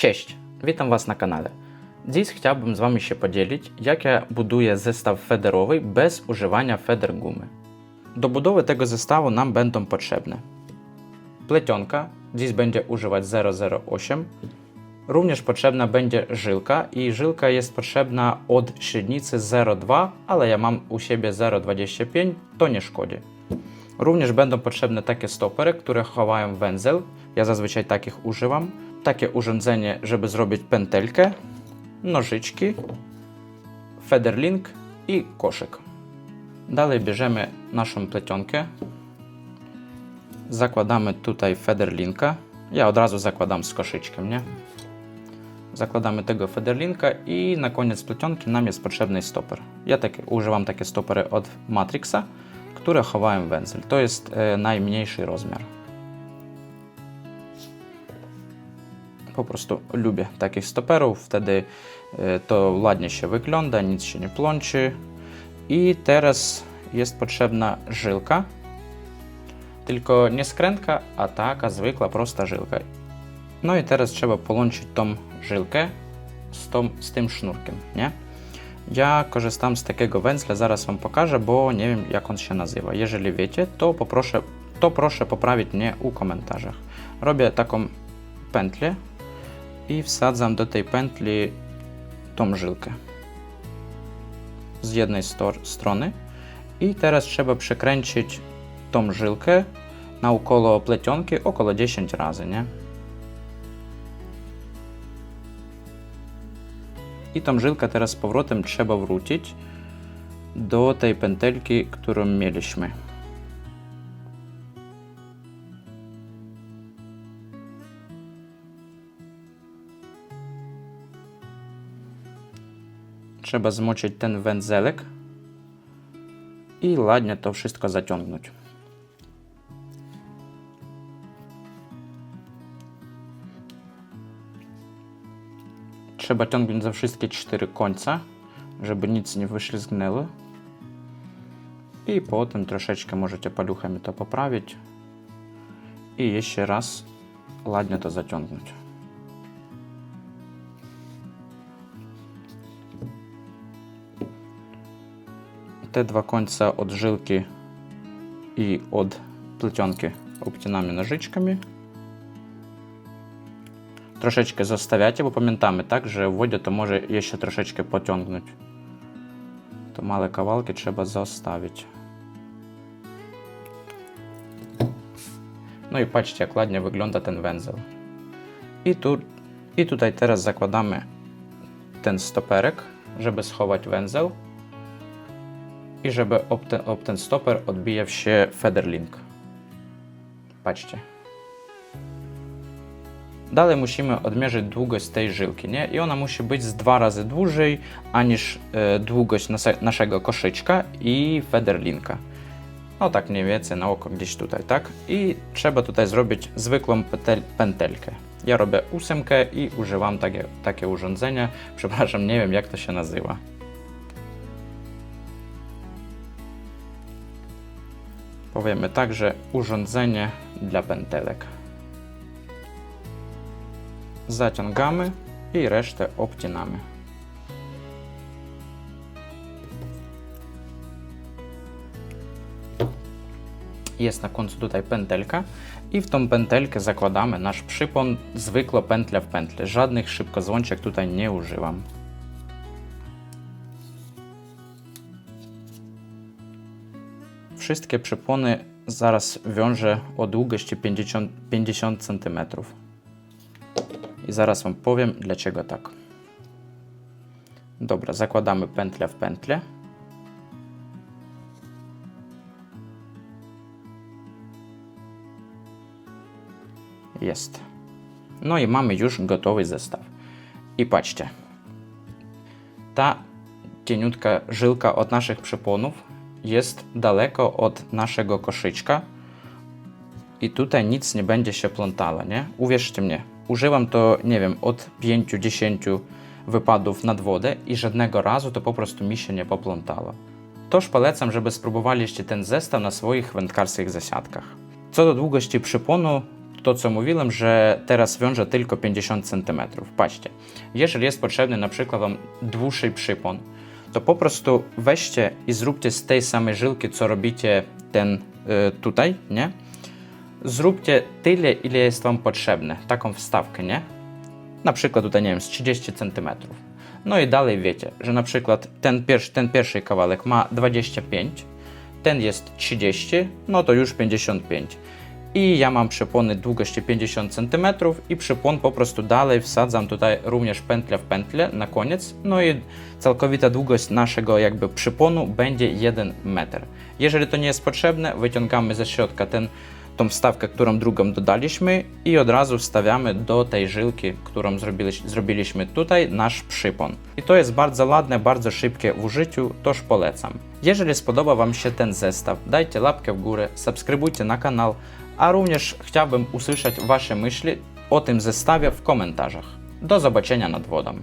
Cześć, witam Was na kanale. Dziś chciałbym z Wami się podzielić, jak ja buduję zestaw federowy bez używania feder gumy. Do budowy tego zestawu nam będą potrzebne plecionka, dziś będzie używać 008. Również potrzebna będzie żylka i żylka jest potrzebna od średnicy 0,2, ale ja mam u siebie 0,25, to nie szkodzi. Również będą potrzebne takie stopery, które chowają węzeł. Ja zazwyczaj takich używam. Takie urządzenie, żeby zrobić pętelkę, nożyczki, federlink i koszyk. Dalej bierzemy naszą plecionkę. Zakładamy tutaj federlinka. Ja od razu zakładam z koszyczkiem, nie? Zakładamy tego federlinka i na koniec plecionki nam jest potrzebny stoper. Ja tak, używam takie stopery od Matrixa, które chowają węzeł. To jest e, najmniejszy rozmiar. Prostu lubię takich stoperów, wtedy e, to ładnie się wygląda, nic się nie plączy. I teraz jest potrzebna żylka, tylko nie skrętka, a taka zwykła, prosta żylka. No i teraz trzeba połączyć tą żylkę z, tą, z tym sznurkiem, nie? Ja korzystam z takiego węzła, zaraz Wam pokażę, bo nie wiem jak on się nazywa. Jeżeli wiecie, to poproszę, to proszę poprawić mnie u komentarzach. Robię taką pętlę i wsadzam do tej pętli tą żylkę z jednej strony i teraz trzeba przekręcić tą żylkę naokoło plecionki około 10 razy, nie? I tą żylkę teraz z powrotem trzeba wrócić do tej pętelki, którą mieliśmy. Trzeba zmoczyć ten wędzelek i ładnie to wszystko zaciągnąć. Trzeba ciągnąć za wszystkie cztery końca, żeby nic nie wyślizgnęło. I potem troszeczkę możecie paluchami to poprawić. I jeszcze raz ładnie to zaciągnąć. Te dwa końca od żylki i od plecionki obcinamy nożyczkami. Troszeczkę zostawiacie, bo pamiętamy, tak, że w wodzie to może jeszcze troszeczkę pociągnąć. To małe kawałki trzeba zostawić. No i patrzcie, jak ładnie wygląda ten węzeł. I, tu, I tutaj teraz zakładamy ten stoperek, żeby schować węzeł i żeby ob ten, ob ten stoper odbijał się federlink. Patrzcie. Dalej musimy odmierzyć długość tej żyłki, nie? I ona musi być z dwa razy dłużej aniż e, długość naszego koszyczka i federlinka. No tak mniej więcej na oko gdzieś tutaj, tak? I trzeba tutaj zrobić zwykłą pętelkę. Ja robię ósemkę i używam takie, takie urządzenie. Przepraszam, nie wiem jak to się nazywa. Powiemy tak, że urządzenie dla pętelek. Zaciągamy i resztę obcinamy. Jest na końcu tutaj pętelka i w tą pętelkę zakładamy nasz przypon, zwykle pętla w pętlę. Żadnych szybkozłączek tutaj nie używam. Wszystkie przypony zaraz wiążę o długości 50, 50 cm. I zaraz Wam powiem, dlaczego tak. Dobra, zakładamy pętlę w pętlę. Jest. No i mamy już gotowy zestaw. I patrzcie. Ta cieniutka żylka od naszych przyponów jest daleko od naszego koszyczka i tutaj nic nie będzie się plątało, nie? Uwierzcie mnie, użyłam to, nie wiem, od 5-10 wypadów nad wodę i żadnego razu to po prostu mi się nie poplątało. Toż polecam, żeby spróbowaliście ten zestaw na swoich wędkarskich zasiadkach. Co do długości przyponu, to, co mówiłem, że teraz wiąże tylko 50 cm. Patrzcie, jeżeli jest potrzebny na przykład Wam dłuższy przypon, to po prostu weźcie i zróbcie z tej samej żyłki, co robicie ten y, tutaj, nie? Zróbcie tyle, ile jest Wam potrzebne, taką wstawkę, nie? Na przykład tutaj, nie wiem, z 30 cm. No i dalej wiecie, że na przykład ten, pierwszy, ten pierwszy kawałek ma 25, ten jest 30, no to już 55. I ja mam przypony długości 50 cm i przypłon po prostu dalej wsadzam tutaj również pętlę w pętlę na koniec. No i całkowita długość naszego jakby przypłonu będzie 1 metr. Jeżeli to nie jest potrzebne, wyciągamy ze środka ten, tą wstawkę, którą drugą dodaliśmy i od razu wstawiamy do tej żyłki, którą zrobiliś, zrobiliśmy tutaj, nasz przypon. I to jest bardzo ładne, bardzo szybkie w użyciu, toż polecam. Jeżeli spodoba Wam się ten zestaw, dajcie łapkę w górę, subskrybujcie na kanał, a również chciałbym usłyszeć Wasze myśli o tym zestawie w komentarzach. Do zobaczenia nad wodą.